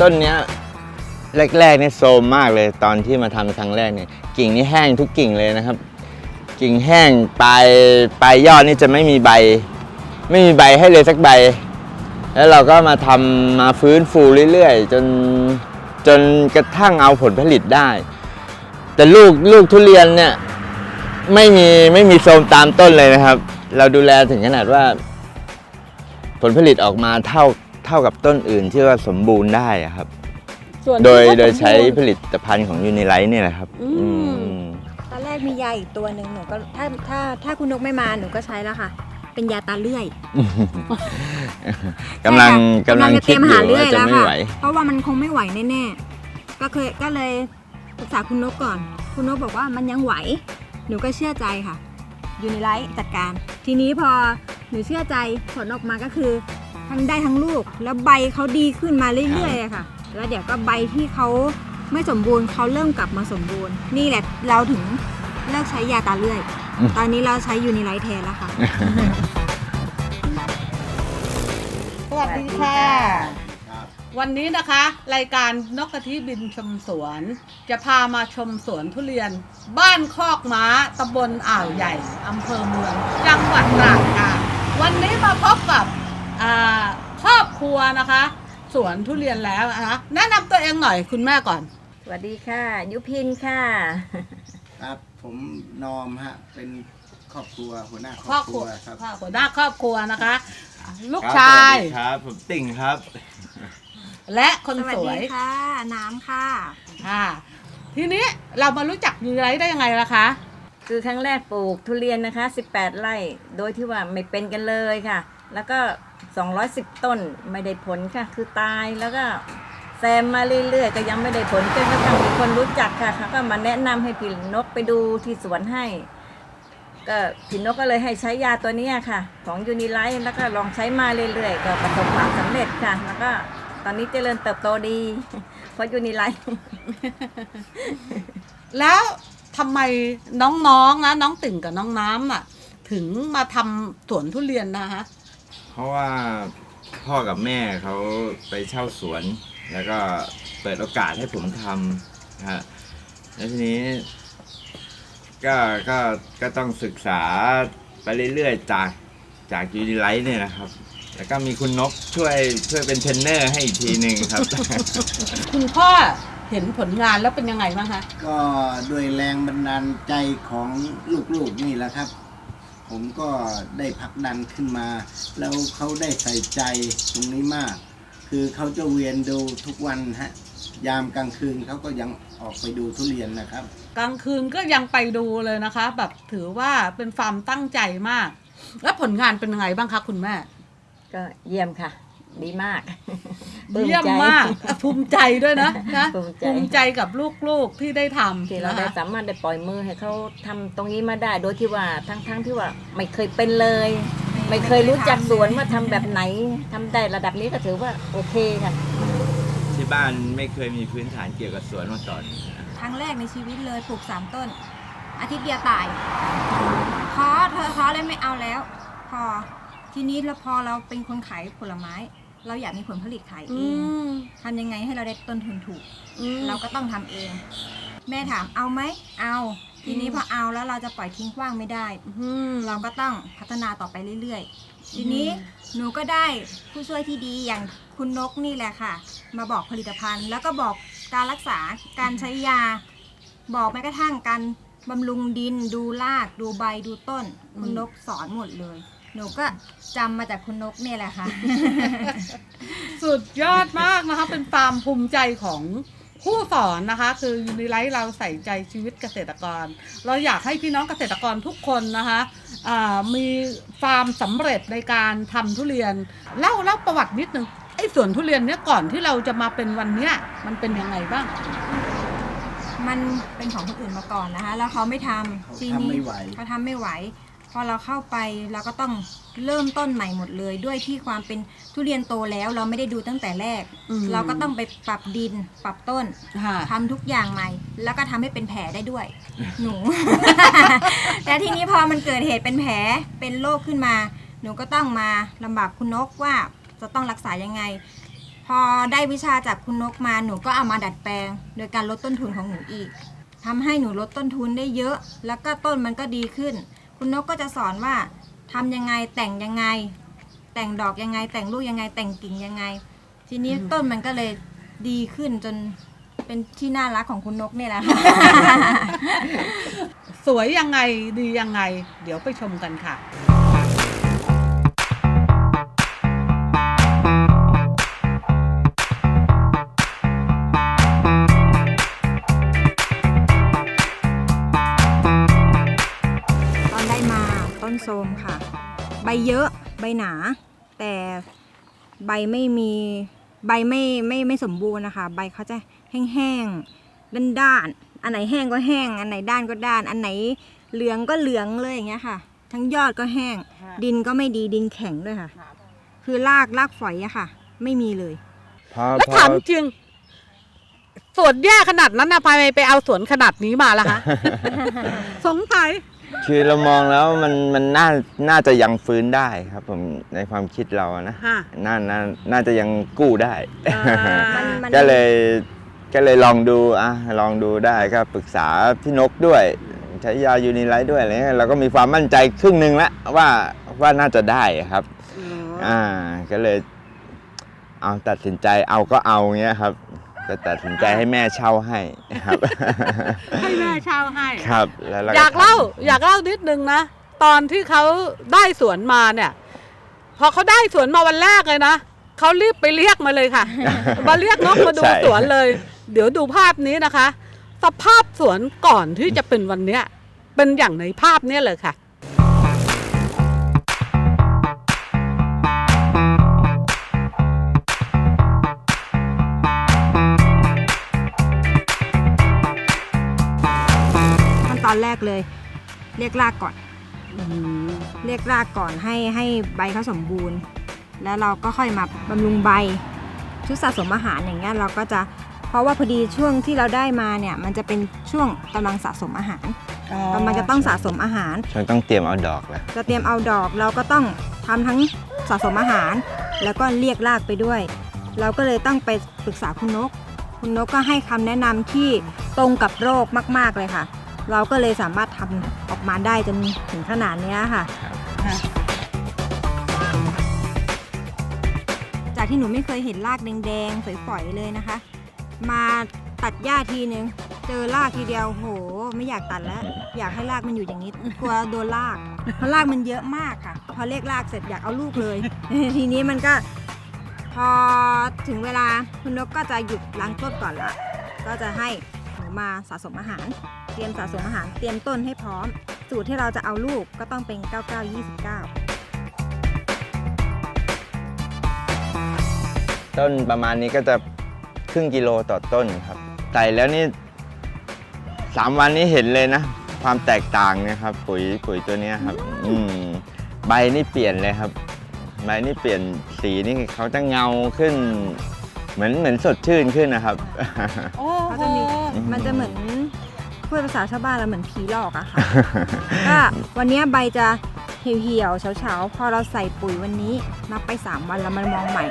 ต้นเนี้ยแรกๆเนี่ยโซมมากเลยตอนที่มาทำครั้งแรกเนี่ยกิ่งนี่แห้งทุกกิ่งเลยนะครับ กิ่งแห้งปลายปลายยอดนี่จะไม่มีใบ ไม่มีใบให้เลยสักใบ แล้วเราก็มาทำมาฟื้นฟูเรื่อยๆ จนจนกระทั่งเอาผลผลิตได้ แต่ลูกลูกทุเรียนเนี่ยไม่มีไม่มีโทรมตามต้นเลยนะครับ เราดูแลถึงขนาดว่า ผลผลิตออกมาเท่า เท่ากับต้นอื่นที่ว่าสมบูรณ์ได้อะครับ ส่วนโดยที่โดยสมบูรณ์ใช้ผลิตภัณฑ์ของยูนิไลท์เนี่ยแหละครับ อืมอืมตอนแรกมียาอีกตัวหนึ่งหนูก็ถ้าถ้าถ้าคุณนกไม่มาหนูก็ใช้แล้วค่ะ เป็นยาตาเลื่อย กำลังใช่ค่ะกำลังจะเตคิรีดยมอหายู่เลื่อว่ายจะแล้วไม่ค่ะไหว เพราะว่ามันคงไม่ไหวแน่ๆ ก็เคยก็เลยปรึกษาคุณนกก่อน คุณนกบอกว่ามันยังไหว หนูก็เชื่อใจค่ะยูนิไลท์จัดการ ทีนี้พอหนูเชื่อใจผลออกมาก็คือ ทั้งได้ทั้งลูก แล้วใบเขาดีขึ้นมาเรื่อยๆอะค่ะ แล้วเดี๋ยวก็ใบที่เขาไม่สมบูรณ์เขาเริ่มกลับมาสมบูรณ์ นี่แหละเราถึงเลิกใช้ยาตาเลื่อย อืม ตอนนี้เราใช้ยูนิไลท์แทนแล้วค่ะ สวัสดีค่ะ วันนี้นะคะ รายการนกกระทิบินชมสวน จะพามาชมสวนทุเรียน บ้านคอกม้าตำบลอ่าวใหญ่อำเภอเมือง จังหวัดตราดค่ะ วันนี้มาพบกับอ่า ครอบครัวนะคะ สวนทุเรียนแล้วนะคะแนะนำตัวเองหน่อยคุณแม่ก่อน สวัสดีค่ะ ยุพินค่ะ ครับผมนอมฮะเป็นครอบครัวหัวหน้าคครรออบบคครัรัววครับหัวหน้าครอบครัวนะคะ ลูกครับชายสวัสดีครับผมติ่งครับ และคนสวัสสวดียค่ะ น้ำค่ะค่ะทีนี้เรามารู้จักยูไรได้ยังไงล่ะคะ คือครั้งแรกปลูกทุเรียนนะคะ 18 ไร่ โดยที่ว่าไม่เป็นกันเลยค่ะ แล้วก็ 210 ต้นไม่ได้ผลค่ะ คือตายแล้วก็แซมมาเรื่อยๆ ก็ยังไม่ได้ผลจนกระทั่งมีคนรู้จักค่ะเขาก็มาแนะนำให้พี่นกไปดูที่สวนให้ ก็พี่นกก็เลยให้ใช้ยาตัวนี้ค่ะ ของยูนิไลท์แล้วก็ลองใช้มาเรื่อยๆ ก็ประสบความสำเร็จค่ะ แล้วก็ตอนนี้เจริญเติบโตดี เพราะยูนิไลท์แล้วทำไมน้องๆนะน้องติ่งกับน้องน้ำอะ ถึงมาทำสวนทุเรียนนะคะ ราะว่าพ่อกับแม่เขาไปเช่าสวน แล้วก็เปิดโอกาสให้ผมทำนะฮะแล้วทีนี้ ก็ก็ก็ต้องศึกษาไปเรื่อยๆจากจากยูนิไลท์เนี่ยนะครับ แล้วก็มีคุณนกช่วยช่วยเป็นเทรนเนอร์ให้อีกทีหนึ่งครับ คุณพ่อเห็นผลงานแล้วเป็นยังไงบ้างคะ ก็ด้วยแรงบันดาลใจของลูกๆนี่แหละครับ ผมก็ได้ผลักดันขึ้นมา แล้วเขาได้ใส่ใจตรงนี้มาก คือเขาจะเวียนดูทุกวันฮะยามกลางคืนเขาก็ยังออกไปดูทุเรียนนะครับ กลางคืนก็ยังไปดูเลยนะคะ แบบถือว่าเป็นความตั้งใจมาก แล้วผลงานเป็นยังไงบ้างคะคุณแม่ ก็เยี่ยมค่ะ ดีมากปลื้เยี่ยมใจ มากอะภูมิใจด้วยนะนะภูมิใจภูมิใจกับลูกๆที่ได้ทำที่เรานะได้คะ สามารถได้ปล่อยมือให้เขาทำตรงนี้มาได้โดยที่ว่าทั้งๆที่ว่าไม่เคยเป็นเลย ไม่เคยรู้จักสวนว่าทำแบบไหนทำได้ระดับนี้ก็ถือว่าโอเคค่ะ ที่บ้านไม่เคยมีพื้นฐานเกี่ยวกับสวนมาก่อน ครั้งแรกในชีวิตเลยปลูกสามต้น อาทิตย์เดียวตายท้อเธอท้อเลยไม่เอาแล้ว พอทีนี้แล้วพอเราเป็นคนขายผลไม้ เราอยากมีผลผลิตขายอืเองมทำยังไงให้เราได้ต้นทุนถูกอืมเราก็ต้องทำเอง แม่ถามเอาไหมเอาทีนี้อืมพอเอาแล้วเราจะปล่อยทิ้งกว้างไม่ได้อืมเราก็ต้องพัฒนาต่อไปเรื่อยๆ ทีนี้หนูก็ได้ผู้ช่วยที่ดีอย่างคุณนกนี่แหละค่ะ มาบอกผลิตภัณฑ์ แล้วก็บอกการรักษาการใช้ยา บอกแม้กระทั่งการบำรุงดิน ดูราก ดูใบดูต้น คุณนกสอนหมดเลย หนูก็จำมาจากคุณนกเนี่ยแหละค่ะ สุดยอดมากนะคะ เป็นความภูมิใจของผู้สอนนะคะ คือยูนิไลท์เราใส่ใจชีวิตเกษตรกร เราอยากให้พี่น้องเกษตรกรทุกคนนะคะอ่ามีความสำเร็จในการทำทุเรียนเล่าเล่าประวัตินิดนึงไอ้สวนทุเรียนเนี้ยก่อนที่เราจะมาเป็นวันเนี้ยมันเป็นยังไงบ้าง มันเป็นของคนอื่นมาก่อนนะคะ แล้วเขาไม่ทำเขาทีทำนี้ไม่ไหว เขาทำไม่ไหว พอเราเข้าไปเราก็ต้องเริ่มต้นใหม่หมดเลย ด้วยที่ความเป็นทุเรียนโตแล้วเราไม่ได้ดูตั้งแต่แรก อืม เราก็ต้องไปปรับดินปรับต้นค่ะ ทำทุกอย่างใหม่ แล้วก็ทำให้เป็นแผลได้ด้วย หนู แต่ทีนี้พอมันเกิดเหตุเป็นแผลเป็นโรคขึ้นมา หนูก็ต้องมาลำบากคุณนกว่าจะต้องรักษายังไงพพอได้วิชาจากคุณนกมาหนูก็เอามาดัดแปลง โดยการลดต้นทุนของหนูอีกทำให้หนูลดต้นทุนได้เยอะ แล้วก็ต้นมันก็ดีขึ้น คุณนกก็จะสอนว่าทำยังไงแต่งยังไง แต่งดอกยังไง แต่งลูกยังไง แต่งกิ่งยังไง ทีนี้ต้นมันก็เลยดีขึ้นจนเป็นที่น่ารักของคุณนกเนี่ยแหละค่ะ สวยยังไงดียังไง เดี๋ยวไปชมกันค่ะ โทรมค่ะ ใบเยอะใบหนา แต่ใบไม่มีใบไม่ไม่ไม่สมบูรณ์นะคะ ใบเขาจะแห้งๆด้านด้านๆอันไหนแห้งก็แห้ง อันไหนด้านก็ด้าน อันไหนเหลืองก็เหลืองเลยอย่างเงี้ยค่ะ ทั้งยอดก็แห้ง ดินก็ไม่ดีดินแข็งด้วยค่ะ คือรากรากฝอยอะค่ะ ไม่มีเลยพอแล้วพอถามจริงสวนแย่ขนาดนั้นนะพายไปเอาสวนขนาดนี้มาละคะ สงสัย คือเรามองแล้วมันมันน่าน่าจะยังฟื้นได้ครับผมในความคิดเราอะนะฮะ น่าน่าน่าจะยังกู้ได้ อ่า มันมัน ก็เลยก็เลยลองดูอะลองดูได้ก็ปรึกษาพี่นกด้วย ใช้ยายูนิไลท์ด้วยอะไรเงี้ยเราก็มีความมั่นใจครึ่งหนึ่งแล้วว่าว่าน่าจะได้ครับอ่าก็เลย เอาตัดสินใจเอาก็เอาเงี้ยครับ ก็ตัดสินใจให้แม่เช่าให้ครับ ให้แม่เช่าให้ ครับ แล้วรอยากเล่าทำอยากเล่านิดนึงนะ ตอนที่เขาได้สวนมาเนี่ย พอเขาได้สวนมาวันแรกเลยนะเขารีบไปเรียกมาเลยค่ะ มาเรียกนกมาดูใช่สวนเลย เดี๋ยวดูภาพนี้นะคะ สภาพสวนก่อนที่จะเป็นวันเนี้ย เป็นอย่างในภาพเนี้ยเลยค่ะ อนแรกเลย เรียกรากก่อน เรียกรากก่อนให้ให้ใบเขาสมบูรณ์ แล้วเราก็ค่อยมาบำรุงใบ ชุดสะสมอาหารอย่างเงี้ยเราก็จะเพราะว่าพอดีช่วงที่เราได้มาเนี่ยมันจะเป็นช่วงกำลังสะสมอาหารกำลังจะต้องสะสมอาหารฉันต้องเตรียมเอาดอกแล้วจะเตรียมเอาดอกเราก็ต้องทำทั้งสะสมอาหาร แล้วก็เรียกรากไปด้วย เราก็เลยต้องไปปรึกษาคุณนก คุณนกก็ให้คำแนะนำที่ตรงกับโรคมาก ๆเลยค่ะ เราก็เลยสามารถทำออกมาได้จนถึงขนาดเนี้ยค่ะ จากที่หนูไม่เคยเห็นรากแดงๆฝอยๆเลยนะคะ มาตัดหญ้าทีนึง เจอรากทีเดียวโห ไม่อยากตัดแล้ว อยากให้รากมันอยู่อย่างนี้กลัวโดนราก เพราะรากมันเยอะมากค่ะ พอเรียกรากเสร็จอยากเอาลูกเลย ทีนี้มันก็ พอถึงเวลาคุณนกก็จะหยุดล้างต้นก่อนละก็จะให้หนู มาสะสมอาหาร เตรียมสะสมอาหาร เตรียมต้นให้พร้อม สูตรที่เราจะเอาลูกก็ต้องเป็น 9929 ต้นประมาณนี้ก็จะครึ่งกิโลต่อต้นครับใส่แล้วนี่สามวันนี้เห็นเลยนะ ความแตกต่างเนะครับ ปุ๋ยปุ๋ยตัวเนี้ยครับ อืมใบนี่เปลี่ยนเลยครับใบนี่เปลี่ยนสีนี่เขาจะเงาขึ้น เหมือนเหมือนสดชื่นขึ้นนะครับ โอ้ เขาโหจะมีมันจะเหมือนพูดภาษาชาวบ้านเราเหมือนผีหลอกอะค่ะก็วันเนี้ยใบจะเหี่ยวๆเฉาๆพอเราใส่ปุ๋ยวันนี้นับไป 3 วันแล้วมันมองใหม่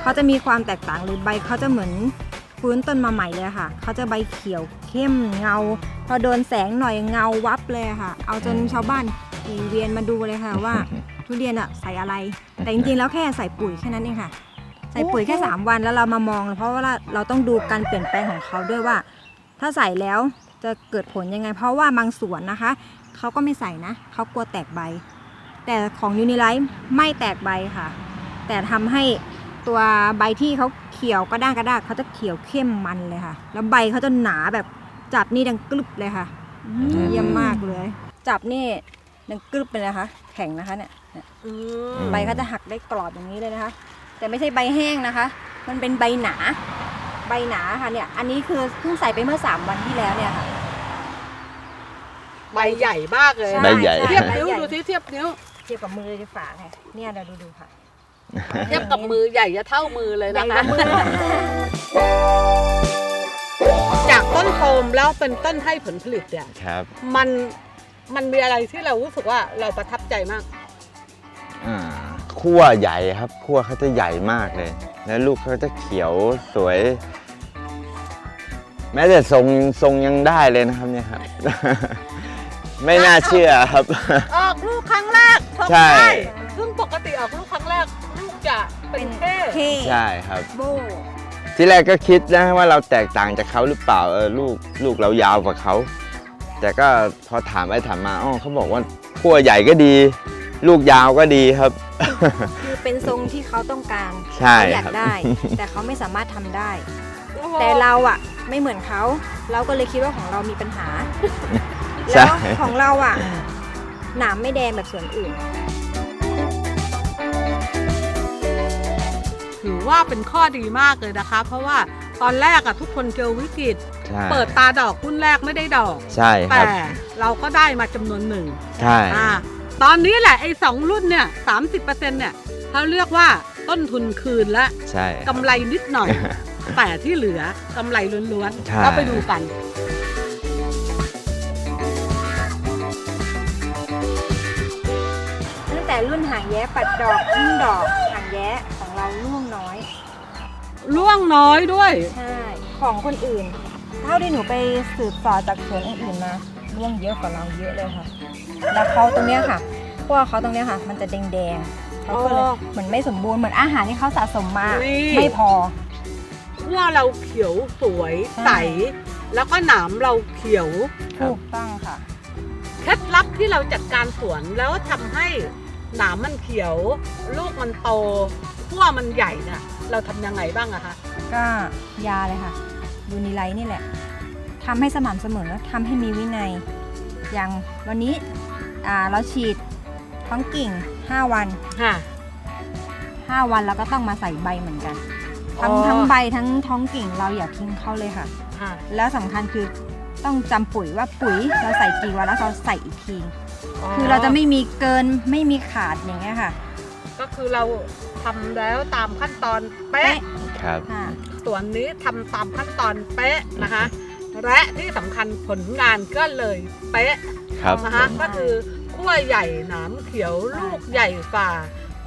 เขาจะมีความแตกต่างหรือใบเขาจะเหมือนฟื้นต้นมาใหม่เลยค่ะเขาจะใบเขียวเข้มเงา พอโดนแสงหน่อยเงาวับเลยค่ะ เอาจนชาวบ้านขี่เวียนมาดูเลยค่ะว่าทุเรียนอะใส่อะไร แต่จริงๆแล้วแค่ใส่ปุ๋ยแค่นั้นเองค่ะ ใส่ปุ๋ยแค่ 3 วันแล้วเรามามอง เพราะว่าเราต้องดูการเปลี่ยนแปลงของเขาด้วยว่า ถ้าใส่แล้วจะเกิดผลยังไง เพราะว่าบางสวนนะคะเขาก็ไม่ใส่นะเขากลัวแตกใบ แต่ของยูนิไลท์ไม่แตกใบค่ะ แต่ทำให้ตัวใบที่เขาเขียวกระด้างกระด้างเขาจะเขียวเข้มมันเลยค่ะ แล้วใบเขาจะหนาแบบจับนี่ดังกรึบเลยค่ะเยี่ยมมากเลย จับนี่ดังกรึบไปเลยนะคะแข็งนะคะเนี่ยเนี่ยอือืมมใบเขาจะหักได้กรอบอย่างนี้เลยนะคะ แต่ไม่ใช่ใบแห้งนะคะ มันเป็นใบหนา ใบหนาค่ะเนี่ย อันนี้คือเพิ่งใส่ไปเมื่อ3วันที่แล้วเนี่ยค่ะ ใบใหญ่มากเลยช่ใบใหญ่ เทียบใช่นิ้วใหญ่ดูที่เทียบนิ้ว เทียบกับมือจะฝาค่ะเนี่ยเราดูดูค่ะ เทียบกับมือใหญ่จะเท่ามือเลยใหญ่นะกคะ ว่ามือ จากต้นโทมแล้วเป็นต้นให้ผลผลิตเนี่ยครับมันมันมีอะไรที่เรารู้สึกว่าเราประทับใจมาก อ่า ขั้วใหญ่ครับขั้วเขาจะใหญ่มากเลย แล้วลูกเขาจะเขียวสวย แม้แต่ทรงทรงยังได้เลยนะครับเนี่ยครับ ไม่น่าเชื่อครับ ออกลูกครั้งแรกทำใช่ ได้ซึ่งปกติออกลูกครั้งแรกลูกจะเป็นเท่เท่ใช่ครับ โบที่แรกก็คิดนะว่าเราแตกต่างจากเขาหรือเปล่าเออลูกลูกเรายาวกว่าเขา แต่ก็พอถามไปถามมาอ๋อเขาบอกว่าขั้วใหญ่ก็ดี ลูกยาวก็ดีครับ คือเป็นทรงที่เขาต้องการใช่เขาอยากครับ ได้ แต่เขาไม่สามารถทำได้โอ้โหแต่เราอะไม่เหมือนเขา เราก็เลยคิดว่าของเรามีปัญหา ใช่ แล้วของเราอะหนามไม่แดงแบบส่วนอื่น ถือว่าเป็นข้อดีมากเลยนะคะ เพราะว่าตอนแรกอะทุกคนเจอวิกฤต ใช่เปิดตาดอกรุ่นแรกไม่ได้ดอก ใช่คแต่รับ เราก็ได้มาจำนวนหนึ่งใช่ อ่า ตอนนี้แหละไอ้สองรุ่นเนี่ยสามสิบเปอร์เซ็นต์เนี่ยเขาเรียกว่าต้นทุนคืนและใช่ครับกำไรนิดหน่อย แต่ที่เหลือกำไรล้วนใช่ๆเราไปดูกันตั้งแต่รุ่นหางแย้ปัดดอกขึ้นดอกหางแย้ของเราร่วงน้อยล่วงน้อยด้วยใช่ของคนอื่น เท่าที่หนูไปสืบต่อจากสวนอื่นๆมาร่วงเยอะกว่าเราเยอะเลยค่ะ แล้วเขาตรงเนี้ยค่ะพวกเขาตรงเนี้ยค่ะ มันจะแดงๆเขาก็เลยอ๋อเหมือนไม่สมบูรณ์เหมือนอาหารที่เขาสะสมมานี่ไม่พอหัวเราเขียวสวยใช่ ใส แล้วก็หนามเราเขียวถูกต้องค่ะ เคล็ดลับที่เราจัดการสวนแล้วทำให้หนามมันเขียว ลูกมันโตขั้วมันใหญ่เนี่ยเราทำยังไงบ้างอะคะ ก็ยาเลยค่ะยูนิไลท์นี่แหละทำให้สม่ำเสมอทำให้มีวินัย อย่างวันนี้ อ่าเราฉีดท้องกิ่ง 5 วัน ค่ะ 5 วันแล้วก็ต้องมาใส่ใบเหมือนกันทั้งอ๋อ ทั้งใบทั้งท้องกิ่งเราอย่าทิ้งเขาเลยค่ะ ค่ะ แล้วสำคัญคือต้องจำปุ๋ยว่าปุ๋ยเราใส่กี่วันแล้วเราใส่อีกที คือเราจะไม่มีเกินไม่มีขาดอย่างเงี้ยค่ะก็คือเราทำแล้วตามขั้นตอนเป๊ะ เป๊ะครับ ค่ะ ส่วนนี้ทำตามขั้นตอนเป๊ะนะคะ และที่สำคัญผลงานก็เลยเป๊ะ ครับนะคะก็คือขั้วใหญ่หนามเขียวลูกใหญ่ฝ่า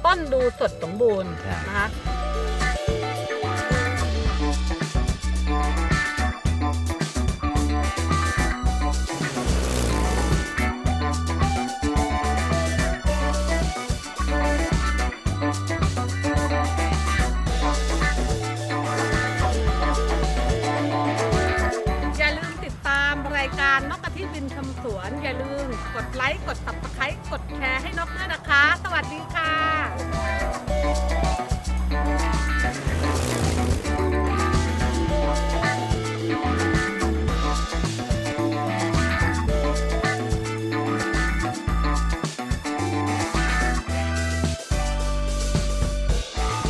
ต้นดูสดสมบูรณ์ใช่นะคะ รายการนกกระทิบินคำสวน อย่าลืมกดไลค์ กดติดตามกดแชร์ให้นกด้วยนะคะ สวัสดีค่ะ